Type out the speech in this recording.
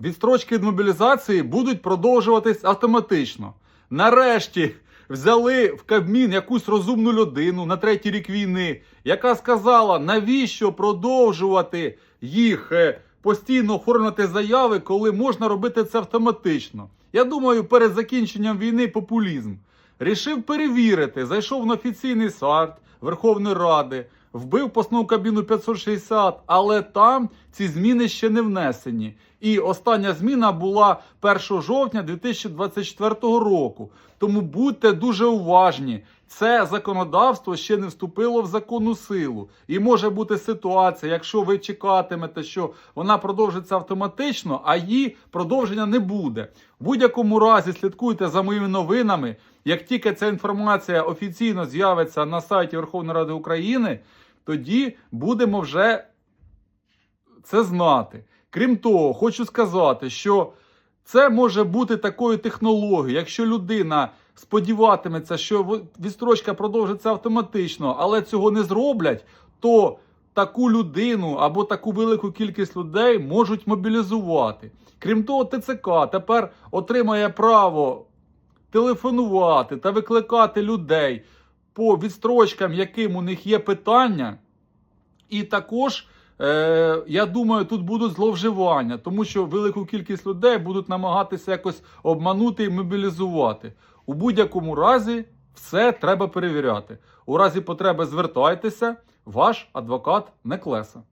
відстрочки від мобілізації будуть продовжуватись автоматично. Нарешті взяли в Кабмін якусь розумну людину на третій рік війни, яка сказала, навіщо продовжувати їх е, постійно оформлювати заяви, коли можна робити це автоматично. Я думаю, перед закінченням війни популізм. Рішив перевірити, зайшов на офіційний сайт Верховної Ради, вбив посну Кабіну 560, але там ці зміни ще не внесені. І остання зміна була 1 жовтня 2024 року. Тому будьте дуже уважні. Це законодавство ще не вступило в законну силу. І може бути ситуація, якщо ви чекатимете, що вона продовжиться автоматично, а її продовження не буде. В будь-якому разі слідкуйте за моїми новинами. Як тільки ця інформація офіційно з'явиться на сайті Верховної Ради України, тоді будемо вже це знати. Крім того, хочу сказати, що це може бути такою технологією, якщо людина сподіватиметься, що відстрочка продовжиться автоматично, але цього не зроблять, то таку людину або таку велику кількість людей можуть мобілізувати. Крім того, ТЦК тепер отримає право телефонувати та викликати людей по відстрочкам, яким у них є питання. І також, е, я думаю, тут будуть зловживання, тому що велику кількість людей будуть намагатися якось обманути і мобілізувати. У будь-якому разі все треба перевіряти. У разі потреби звертайтеся, ваш адвокат Неклеса.